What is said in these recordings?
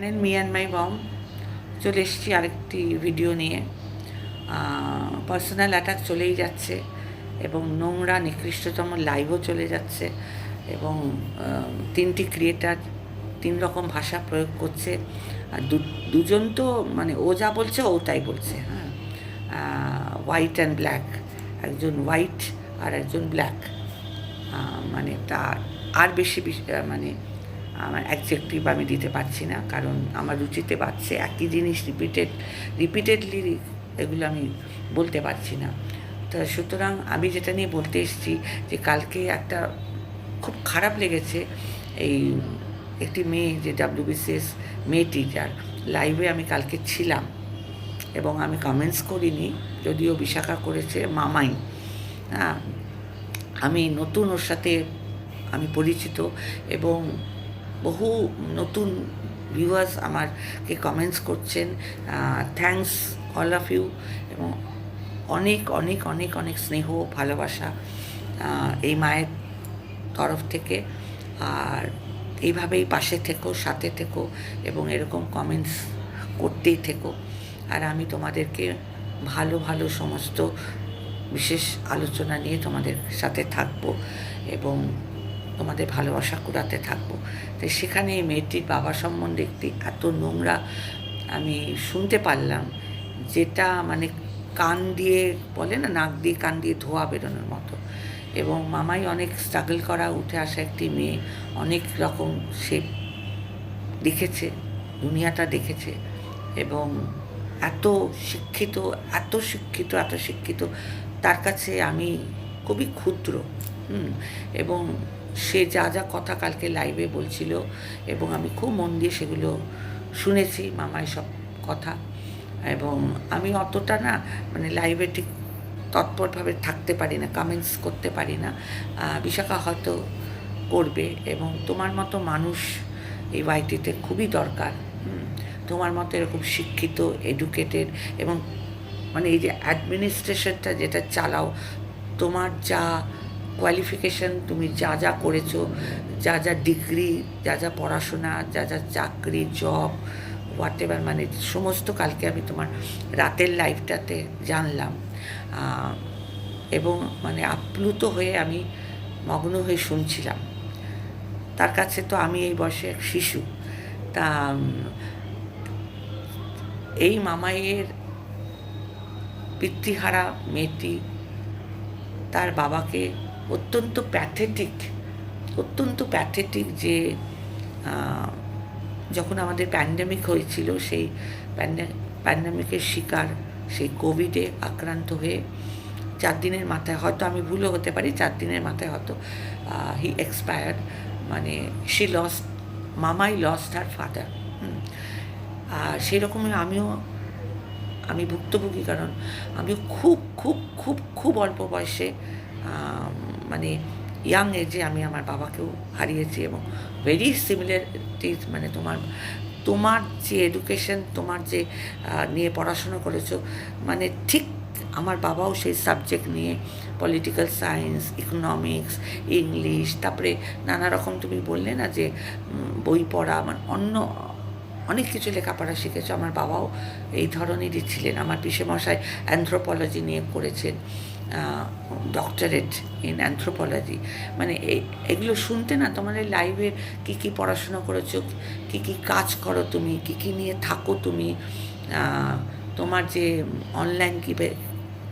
Channel me and my বম চলে এসেছি আরেকটি ভিডিও নিয়ে। পার্সোনাল অ্যাটাক চলেই যাচ্ছে এবং নোংরা, নিকৃষ্টতম লাইভও চলে যাচ্ছে এবং তিনটি ক্রিয়েটার তিন রকম ভাষা প্রয়োগ করছে। আর দুজন তো মানে ও যা বলছে, ও তাই বলছে হ্যাঁ। হোয়াইট অ্যান্ড ব্ল্যাক একজন হোয়াইট আর একজন ব্ল্যাক মানে তার, আর বিশ- মানে আমার অ্যাকজেক্টিভ আমি দিতে পারছি না, কারণ আমার রুচিতে বাড়ছে একই জিনিস রিপিটেড রিপিটেডলি এগুলো আমি বলতে পারছি না। তো সুতরাং আমি যেটা নিয়ে বলতে এসেছি যে কালকে একটা খুব খারাপ লেগেছে, এই একটি মেয়ে যে ডাব্লিউবিসিএস মেয়ে টিচার লাইভে আমি কালকে ছিলাম এবং আমি কমেন্টস করিনি, যদিও বিশাখা করেছে মামাই। হ্যাঁ আমি নতুন ওর সাথে আমি পরিচিত এবং বহু নতুন ভিউয়ার্স আমারকে কমেন্টস করছেন। থ্যাঙ্কস অল অফ ইউ এবং অনেক অনেক অনেক অনেক স্নেহ ভালোবাসা এই মায়ের তরফ থেকে। আর এইভাবেই পাশে থেকো, সাথে থেকো এবং এরকম কমেন্টস করতেই থেকো। আর আমি তোমাদেরকে ভালো ভালো সমস্ত বিশেষ আলোচনা নিয়ে তোমাদের সাথে থাকব এবং তোমাদের ভালোবাসা কুড়াতে থাকব। তো সেখানে এই মেয়েটির বাবা সম্বন্ধে একটি এত নোংরা আমি শুনতে পারলাম যেটা মানে কান দিয়ে বলে না নাক দিয়ে কান দিয়ে ধোয়া বেরোনোর মতো। এবং মামাই অনেক স্ট্রাগল করা উঠে আসা একটি মেয়ে অনেক রকম সে দেখেছে দুনিয়াটা দেখেছে এবং এত শিক্ষিত এত শিক্ষিত এত শিক্ষিত তার কাছে আমি খুবই ক্ষুদ্র হুম, এবং সে যা যা কথা কালকে লাইভে বলছিল এবং আমি খুব মন দিয়ে সেগুলো শুনেছি, মামাই সব কথা। এবং আমি অতটা না মানে লাইভে ঠিক তৎপরভাবে থাকতে পারি না কমেন্টস করতে পারি না। বিশাখা হয়তো করবে এবং তোমার মতো মানুষ এই ওয়াইটিতে খুবই দরকার। তোমার মতো এরকম শিক্ষিত এডুকেটেড এবং মানে এই যে অ্যাডমিনিস্ট্রেশনটা যেটা চালাও, তোমার যা কোয়ালিফিকেশন তুমি যা যা করেছ, যা যা ডিগ্রি যা যা পড়াশোনা, যা যা চাকরি জব হোয়াট এভার মানে সমস্ত কালকে আমি তোমার রাতের লাইফটাতে জানলাম। এবং মানে আপ্লুত হয়ে আমি মগ্ন হয়ে শুনছিলাম। তার কাছে তো আমি এই বয়সে এক শিশু। তা এই মামাইয়ের পিতৃহারা মেয়েটি তার বাবাকে অত্যন্ত প্যাথেটিক অত্যন্ত প্যাথেটিক যে যখন আমাদের প্যান্ডেমিক হয়েছিল, সেই প্যান্ডেমিকের শিকার সেই কোভিডে আক্রান্ত হয়ে চার দিনের মাথায় হয়তো আমি ভুলও হতে পারি, চার দিনের মাথায় হয়তো হি এক্সপায়ার্ড মানে শি লস্ট মামাই লস্ট হার ফাদার আর সেরকমই আমিও, আমি ভুক্তভোগী, কারণ আমিও খুব খুব খুব খুব অল্প বয়সে মানে ইয়াং এজে আমি আমার বাবাকেও হারিয়েছি এবং ভেরি সিমিলারিটিস মানে তোমার তোমার যে এডুকেশন তোমার যে নিয়ে পড়াশুনো করেছ মানে ঠিক আমার বাবাও সেই সাবজেক্ট নিয়ে পলিটিক্যাল সায়েন্স ইকোনমিক্স ইংলিশ তারপরে নানা রকম তুমি বললে না যে বই পড়া মানে অন্য, অনেক কিছু লেখাপড়া শিখেছো। আমার বাবাও এই ধরনেরই ছিলেন। আমার পিসেমশাই অ্যান্থ্রোপোলজি নিয়ে করেছেন। ডক্টরেট ইন অ্যান্থ্রোপোলজি মানে এগুলো শুনতে না তোমাদের লাইভে কী কী পড়াশোনা করেছ, কী কী কাজ করো তুমি, কী কী নিয়ে থাকো তুমি তোমার যে অনলাইন কী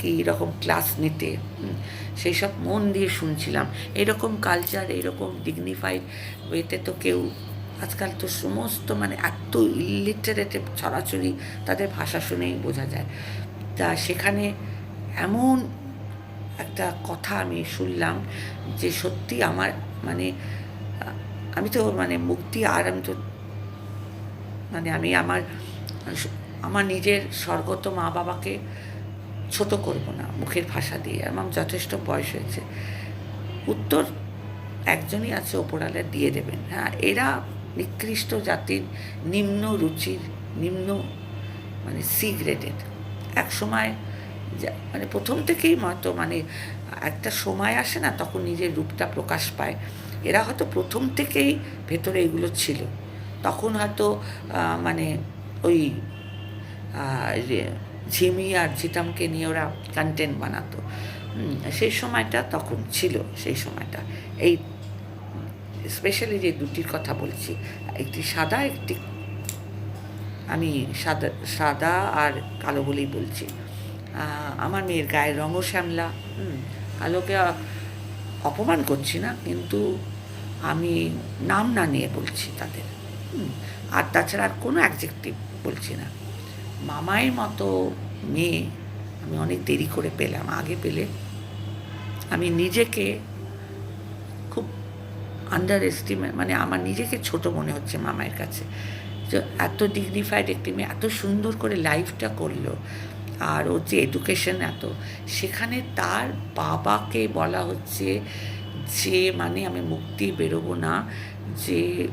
কী রকম ক্লাস নিতে সেই সব মন দিয়ে শুনছিলাম। এরকম কালচার এরকম ডিগনিফাইড ওয়েতে তো কেউ, আজকাল তো সমস্ত মানে এত ইলিটারেটে ছড়াছড়ি তাদের ভাষা শুনেই বোঝা যায়। তা সেখানে এমন একটা কথা আমি শুনলাম যে সত্যি আমার মানে আমি তো মানে মুক্তি আর আমি তো মানে আমি আমার আমার নিজের স্বর্গত মা বাবাকে ছোট করব না মুখের ভাষা দিয়ে। আমার যথেষ্ট বয়স হয়েছে। উত্তর একজনই আছে ওপরালে দিয়ে দেবেন। হ্যাঁ এরা নিকৃষ্ট জাতির নিম্ন রুচির, নিম্ন মানে সি গ্রেডেড এক সময় মানে প্রথম থেকেই হয়তো মানে একটা সময় আসে না তখন নিজের রূপটা প্রকাশ পায়। এরা হয়তো প্রথম থেকেই ভেতরে এগুলো ছিল। তখন হয়তো মানে ওই ঝিমি আর ঝিতামকে নিয়ে ওরা কন্টেন্ট বানাতো। সেই সময়টা তখন ছিল, সেই সময়টা। এই স্পেশালি যে দুটির কথা বলছি, একটি সাদা, একটি আমি সাদা সাদা আর কালো বলেই বলছি। আমার মেয়ের গায়ের রঙও শ্যামলা কালোকে অপমান করছি না, কিন্তু আমি নাম না নিয়ে বলছি তাদের আর তাছাড়া আর কোনো অ্যাডজেক্টিভ বলছি না। মামায়ের মতো মেয়ে আমি অনেক দেরি করে পেলাম, আগে পেলে আমি নিজেকে খুব আন্ডার এস্টিমেট মানে আমার নিজেকে ছোট মনে হচ্ছে মামায়ের কাছে। যে এত ডিগনিফাইড একটি মেয়ে, এত সুন্দর করে লাইফটা করল আর ওর যে এডুকেশন এত, সেখানে তার বাবাকে বলা হচ্ছে যে মানে আমি মুক্তি বেরোবো না। যে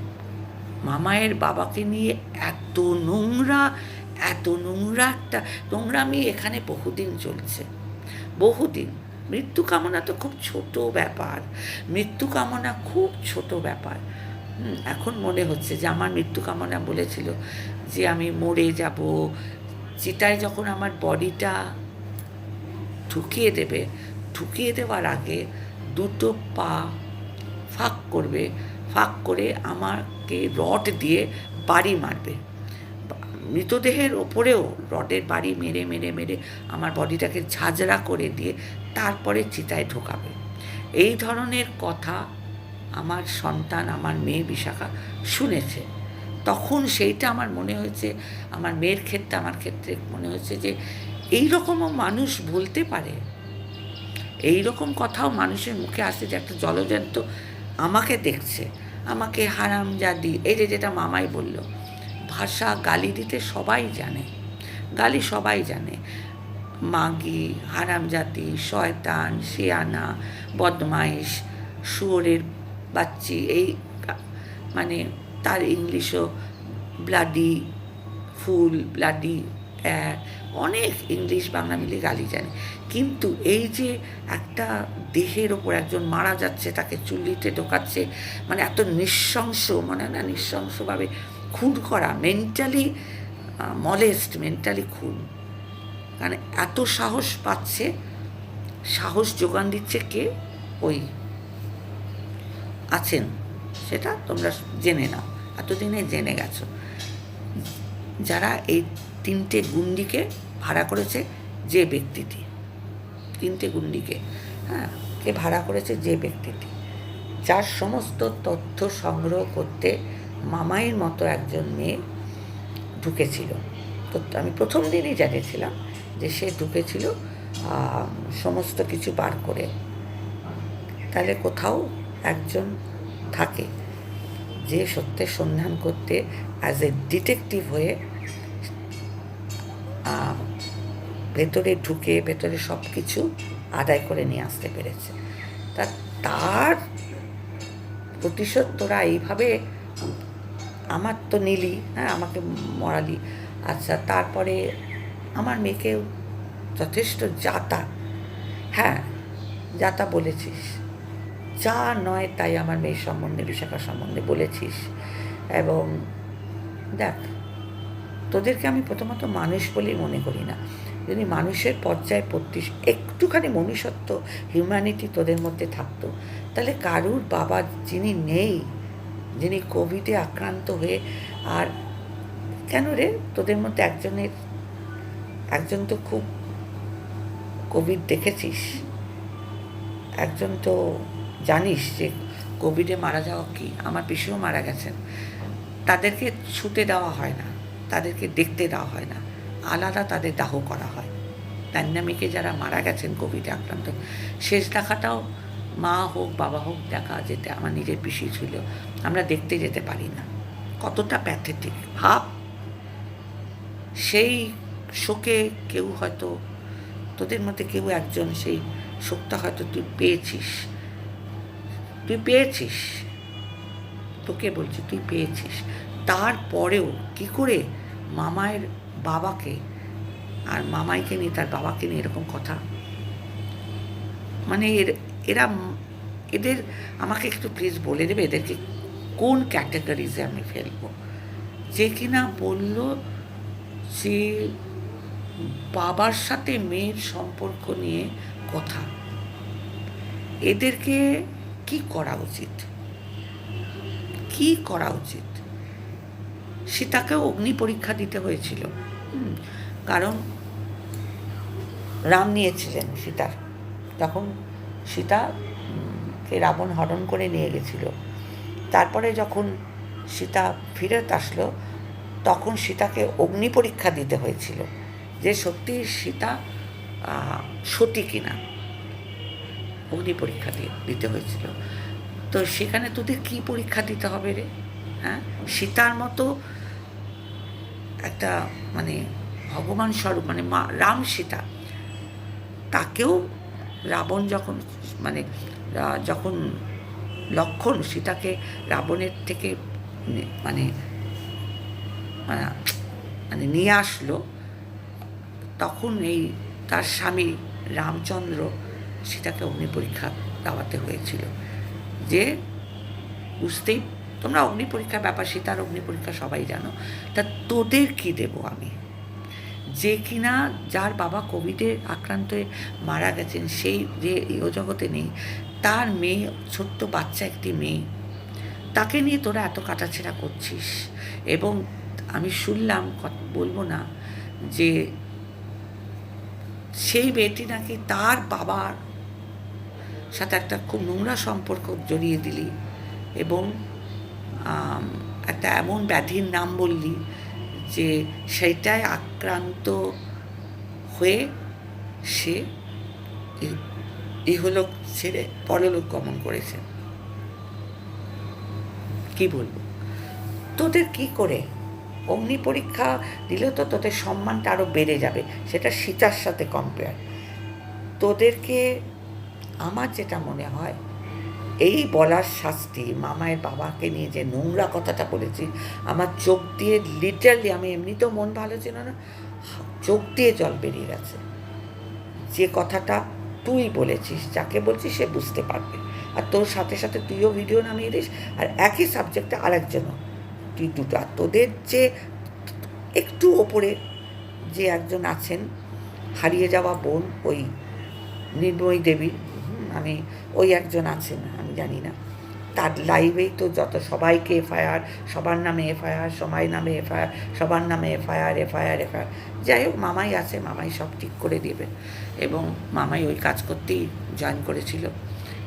মামায়ের বাবাকে নিয়ে এত নোংরা এত নোংরা একটা, নোংরামি এখানে বহুদিন চলছে। বহুদিন। মৃত্যু কামনা তো খুব ছোট ব্যাপার। মৃত্যু কামনা খুব ছোট ব্যাপার। এখন মনে হচ্ছে যে, আমার মৃত্যু কামনা বলেছিল যে, আমি মরে যাব চিতায় যখন আমার বডিটা ঢুকিয়ে দেবে, ঢুকিয়ে দেওয়ার আগে দুটো পা ফাঁক করবে, ফাঁক করে আমাকে রড দিয়ে বাড়ি মারবে। মৃতদেহের ওপরেও রডের বাড়ি মেরে মেরে মেরে আমার বডিটাকে ঝাঁঝরা করে দিয়ে তারপরে চিতায় ঢোকাবে। এই ধরনের কথা আমার সন্তান, আমার মেয়ে বিশাখা শুনেছে। তখন সেইটা আমার মনে হয়েছে, আমার মেয়ের ক্ষেত্রে, আমার ক্ষেত্রে মনে হয়েছে যে এই রকমও মানুষ বলতে পারে। এই রকম কথাও মানুষের মুখে আসে যে একটা জলজন্ত আমাকে দেখছে, আমাকে হারাম জাদি এই যে যেটা মামাই বলল, ভাষা গালি দিতে সবাই জানে, গালি সবাই জানে। মাগি হারামজাতি শয়তান, শিয়ানা, বদমাইশ, শুয়োরের বাচ্চি, এই মানে তার ইংলিশও ব্লাডি ফুল ব্লাডি অনেক ইংলিশ বাংলা মিলিয়ে গালি জানে। কিন্তু এই যে একটা দেহের ওপর একজন মারা যাচ্ছে, তাকে চুল্লিতে ঢোকাচ্ছে মানে এত নৃশংস মানে না নৃশংসভাবে খুন করা মেন্টালি মলেস্ট মেন্টালি খুন। মানে এত সাহস পাচ্ছে, সাহস যোগান দিচ্ছে কে? ওই আছেন, সেটা তোমরা জেনে নাও। এতদিনে জেনে গেছো। যারা এই তিনটে গুন্ডিকে ভাড়া করেছে যে ব্যক্তিটি। তিনটে গুন্ডিকে হ্যাঁ কে ভাড়া করেছে যে ব্যক্তিটি। যার সমস্ত তথ্য সংগ্রহ করতে মামাইয়ের মতো একজন মেয়ে ঢুকেছিল। তো আমি প্রথম দিনই জানিয়েছিলাম যে সে ঢুকেছিল সমস্ত কিছু বার করে। তাহলে কোথাও একজন থাকে। যে সত্যের সন্ধান করতে অ্যাজ এ ডিটেকটিভ হয়ে ভেতরে ঢুকে, ভেতরে সব কিছু আদায় করে নিয়ে আসতে পেরেছে। তা তার প্রতিশোধ তোরা এইভাবে, আমার তো নিলি হ্যাঁ আমাকে মরালি। আচ্ছা তারপরে আমার মেয়েকেও যথেষ্ট যাতা হ্যাঁ যাতা বলেছিস। যা নয় তাই আমার মেয়ের সম্বন্ধে বিশাখা সম্বন্ধে বলেছিস। এবং দেখ, তোদেরকে আমি প্রথমত মানুষ বলেই মনে করি না। যদি মানুষের পর্যায়ে পড়তিস একটুখানি মনুষ্যত্ব হিউম্যানিটি তোদের মধ্যে থাকতো, তাহলে কারুর বাবা যিনি নেই, যিনি কোভিডে আক্রান্ত হয়ে, আর কেন রে? তোদের মধ্যে একজনের, একজন তো খুব কোভিড দেখেছিস। একজন তো জানিস যে কোভিডে মারা যাওয়া কি? আমার পিসিও মারা গেছেন। তাদেরকে ছুটে দেওয়া হয় না, তাদেরকে দেখতে দেওয়া হয় না। আলাদা তাদের দাহ করা হয়। ডাইনামিকে যারা মারা গেছেন কোভিডে আক্রান্ত, শেষ দেখাটাও মা হোক, বাবা হোক, দেখা যেতে আমার নিজের পিসি ছিল। আমরা দেখতে যেতে পারি না। কতটা প্যাথেটিক ভাব। সেই শোকে কেউ হয়তো, তোদের মধ্যে কেউ একজন সেই শোকটা হয়তো তুই পেয়েছিস। তুই পেয়েছিস। তোকে বলছি, তুই পেয়েছিস। তারপরেও কি করে মামায়ের বাবাকে আর মামাইকে নিয়ে, তার বাবাকে নিয়ে এরকম কথা? মানে এর, এরা এদের, আমাকে একটু প্লিজ বলে দেবে এদেরকে কোন ক্যাটাগরিজে আমি ফেলব? যে কিনা বলল যে বাবার সাথে মেয়ের সম্পর্ক নিয়ে কথা। এদেরকে কি করা উচিত? কি করা উচিত? সীতাকেও অগ্নি পরীক্ষা দিতে হয়েছিল। কারণ রাম নিয়েছিলেন সীতার। তখন সীতা, কে রাবণ হরণ করে নিয়ে গেছিল। তারপরে যখন সীতা ফিরত আসলো, তখন সীতাকে অগ্নি পরীক্ষা দিতে হয়েছিল যে সত্যি সীতা সতী কিনা। অগ্নি পরীক্ষা দিতে হয়েছিল। তো সেখানে তোদের কি পরীক্ষা দিতে হবে রে? হ্যাঁ? সীতার মতো একটা মানে ভগবান স্বরূপ মানে মা, রাম সীতা, তাকেও রাবণ যখন মানে যখন লক্ষণ সীতাকে রাবণের থেকে মানে মানে নিয়ে আসলো, তখন এই তার স্বামী রামচন্দ্র সীতাকে অগ্নি পরীক্ষা দেওয়াতে হয়েছিল। যে বুঝতেই, তোমরা অগ্নি পরীক্ষার ব্যাপার সীতার অগ্নি পরীক্ষা সবাই জানো। তা তোদের কি দেব আমি? যে কিনা যার বাবা কোভিডে আক্রান্ত হয়ে মারা গেছেন, সেই যে জগতে নেই, তার মেয়ে, ছোট্ট বাচ্চা একটি মেয়ে, তাকে নিয়ে তোরা এত কাটাছেড়া করছিস? এবং আমি শুনলাম বলব না, যে সেই মেয়েটি নাকি তার বাবার সাথে একটা খুব নোংরা সম্পর্ক জড়িয়ে দিলি এবং একটা এমন ব্যাধির নাম বললি যে সেইটায় আক্রান্ত হয়ে সে ইহলোক ছেড়ে পরলোক গমন করেছে। কি বলব? তোদের কি করে? অগ্নি পরীক্ষা দিলেও তো তোদের সম্মানটা আরও বেড়ে যাবে, সেটা সীতার সাথে কম্পেয়ার তোদেরকে আমার যেটা মনে হয়, এই বলার শাস্তি মামায়ের বাবাকে নিয়ে যে নোংরা কথাটা বলেছি, আমার চোখ দিয়ে লিটারলি আমি এমনিতেও মন ভালো ছিল না, চোখ দিয়ে জল বেরিয়ে গেছে। যে কথাটা তুই বলেছিস, যাকে বলছিস সে বুঝতে পারবে। আর তোর সাথে সাথে তুইও ভিডিও নামিয়ে দিস, আর একই সাবজেক্টে আরেকজনও। তুই দুটো, আর তোদের যে একটু ওপরে যে একজন আছেন, হারিয়ে যাওয়া বোন, ওই নির্ময়ী দেবী আমি ওই একজন আছেন, আমি জানি না। তার লাইভেই তো যত সবাইকে এফআইআর, সবার নামে এফআইআর সবাই নামে এফআইআর, সবার নামে এফআইআর এফআইআর এফআইআর। যাই হোক, মামাই আছে, মামাই সব ঠিক করে দেবে। এবং মামাই ওই কাজ করতেই জয়েন করেছিল।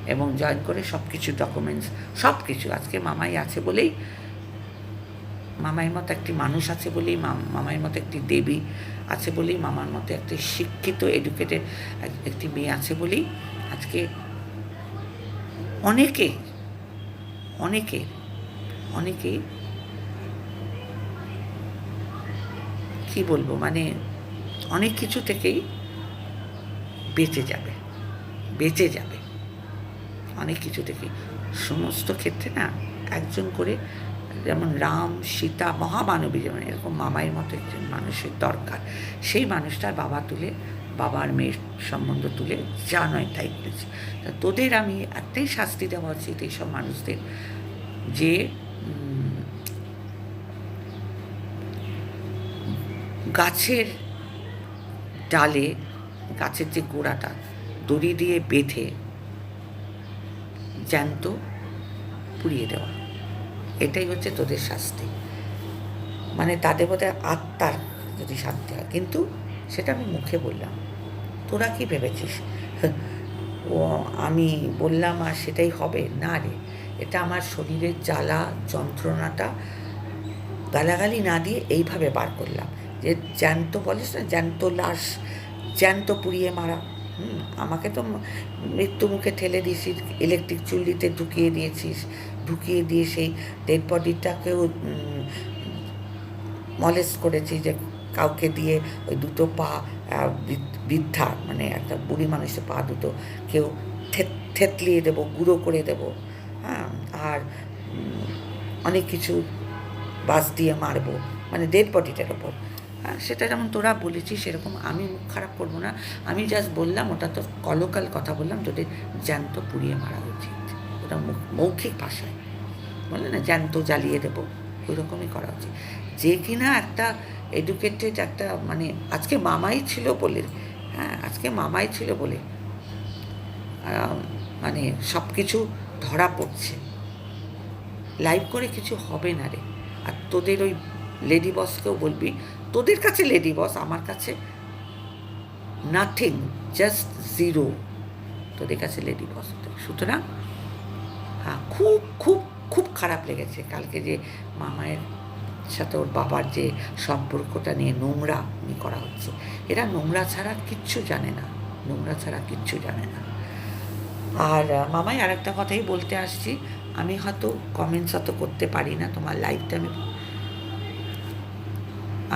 এবং জয়েন করে সব কিছু ডকুমেন্টস সব কিছু আজকে মামাই আছে বলেই, মামাইয়ের মতো একটি মানুষ আছে বলেই মাম- মামাইয়ের মতো একটি দেবী আছে বলেই, মামার মতো একটি শিক্ষিত এডুকেটেড একটি মেয়ে আছে বলেই আজকে। অনেকে অনেকে অনেকেই কি বলব মানে অনেক কিছু থেকেই বেঁচে যাবে বেঁচে যাবে। অনেক কিছু থেকে সমস্ত ক্ষেত্রে না, একজন করে যেমন রাম, সীতা, মহামানবী যেমন, এরকম মামাইয়ের মতো একজন মানুষের দরকার। সেই মানুষটার বাবা তুলে বাবার মেয়ের সম্বন্ধ তুলে যা নয় তাই বলেছে তা তোদের আমি একটাই শাস্তি দেওয়া উচিত এইসব মানুষদের যে গাছের ডালে, গাছের যে গোড়াটা, দড়ি দিয়ে বেঁধে জ্যান্ত পুড়িয়ে দেওয়া। এটাই হচ্ছে তোদের শাস্তি। মানে তাদের বোধহয় আত্মার যদি শান্তি হয়। কিন্তু সেটা আমি মুখে বললাম। তোরা কি ভেবেছিস? ও আমি বললাম আর সেটাই হবে। না রে এটা আমার শরীরের জ্বালা যন্ত্রণাটা গালাগালি না দিয়ে এইভাবে বার করলাম। যে জ্যান্ত বলিস না জ্যান্ত লাশ জ্যান্ত পুড়িয়ে মারা। হুম, আমাকে তো মৃত্যু মুখে ঠেলে দিয়েছিস ইলেকট্রিক চুল্লিতে ঢুকিয়ে দিয়েছিস ঢুকিয়ে দিয়ে সেই ডেড বডিটাকেও মলেস করেছি যে কাউকে দিয়ে ওই দুটো পা বৃদ্ধা মানে একটা বুড়ি মানুষের পা দুটো কেউ থেত থেতলিয়ে দেবো গুঁড়ো করে দেবো হ্যাঁ আর অনেক কিছু বাস দিয়ে মারবো মানে ডেড বডিটার ওপর। হ্যাঁ, সেটা যেমন তোরা বলেছিস সেরকম আমি মুখ খারাপ করব না। আমি জাস্ট বললাম ওটা তো কলকাল কথা বললাম তোদের জ্যান্ত পুড়িয়ে মারা উচিত। ওটা মৌখিক ভাষায়। বলে না জ্যান্ত জ্বালিয়ে দেবো। ওই রকমই করা উচিত। যে কিনা একটা এডুকেটেড একটা মানে আজকে মামাই ছিল বলে হ্যাঁ আজকে মামাই ছিল বলে মানে সব কিছু ধরা পড়ছে। লাইভ করে কিছু হবে না রে। আর তোদের ওই লেডি বসকেও বলবি, তোদের কাছে লেডি বস আমার কাছে নাথিং জাস্ট জিরো তোদের কাছে লেডি বস সুতরাং হ্যাঁ খুব খুব খুব খারাপ লেগেছে। কালকে যে মামায়ের সাথে ওর বাবার যে সম্পর্কটা নিয়ে নোংরা নি করা হচ্ছে, এরা নোংরা ছাড়া কিচ্ছু জানে না, নোংরা ছাড়া কিচ্ছু জানে না। আর মামাই আর একটা কথাই বলতে আসছি, আমি হয়তো কমেন্টস অত করতে পারি না, তোমার লাইফটা আমি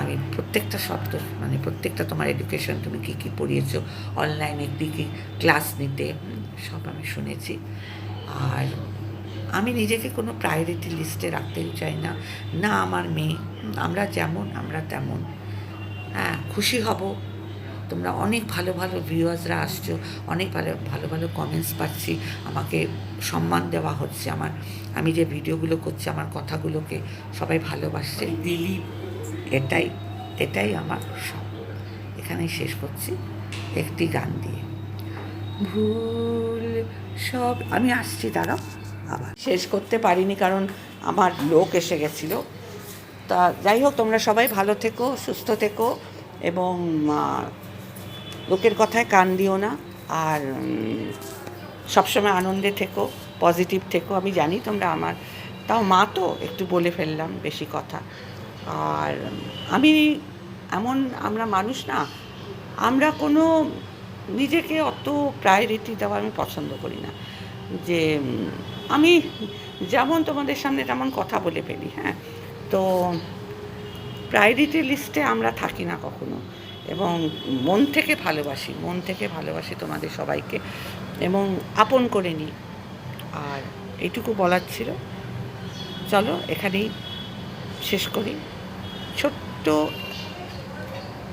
আমি প্রত্যেকটা শব্দ মানে প্রত্যেকটা তোমার এডুকেশন তুমি কী কী পড়িয়েছো অনলাইনে কী কী ক্লাস নিতে সব আমি শুনেছি। আর আমি নিজেকে কোনো প্রায়োরিটি লিস্টে রাখতেও চাই না। না আমার মেয়ে আমরা যেমন আমরা তেমন। হ্যাঁ খুশি হব। তোমরা অনেক ভালো ভালো ভিউয়ার্সরা আসছো অনেক ভালো ভালো ভালো কমেন্টস পাচ্ছি। আমাকে সম্মান দেওয়া হচ্ছে আমার। আমি যে ভিডিওগুলো করছি আমার কথাগুলোকে সবাই ভালোবাসছে। দিলীপ। এটাই এটাই আমার সব। এখানেই শেষ করছি। একটি গান দিয়ে। ভুল সব আমি আসছি দাঁড়াও। আবার শেষ করতে পারিনি কারণ আমার লোক এসে গেছিল। তা যাই হোক, তোমরা সবাই ভালো থেকো, সুস্থ থেকো এবং লোকের কথায় কান দিও না। আর সবসময় আনন্দে থেকো, পজিটিভ থেকো। আমি জানি তোমরা আমার, তাও মা তো একটু বলে ফেললাম বেশি কথা। আর, আমি এমন আমরা মানুষ না, আমরা কোনো নিজেকে অত প্রায়োরিটি দেওয়া আমি পছন্দ করি না। যে আমি যেমন তোমাদের সামনে তেমন কথা বলে ফেলি হ্যাঁ? তো প্রায়োরিটি লিস্টে আমরা থাকি না কখনো এবং মন থেকে ভালোবাসি, মন থেকে ভালোবাসি তোমাদের সবাইকে এবং আপন করে নিই। আর এইটুকু বলার ছিল। চলো এখানেই শেষ করি। ছোট্ট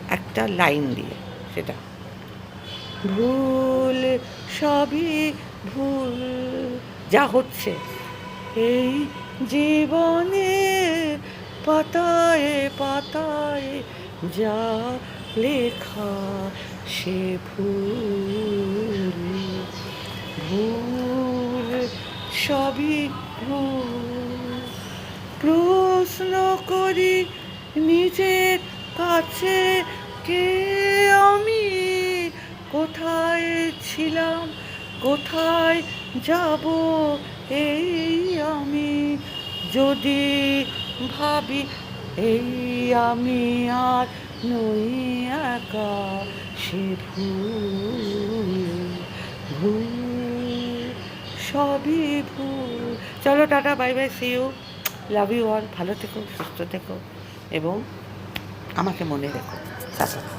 একটা লাইন দিয়ে সেটা। ভুল সবই ভুল যা হচ্ছে। এই জীবনে পাতায় পাতায় যা লেখা সে ভুল। ভুল সবই ভুল। প্রশ্ন করি, নিজের কাছে কে আমি? কোথায় ছিলাম? কোথায় যাব এই আমি। যদি ভাবি এই আমি আর নই একা, সে ভুল ভুল, সবই ভুল। চলো, tata, bye bye see you love you all ভালো থেকো, সুস্থ থেকো। এবং আমাকে মনে রেখো। টাটা।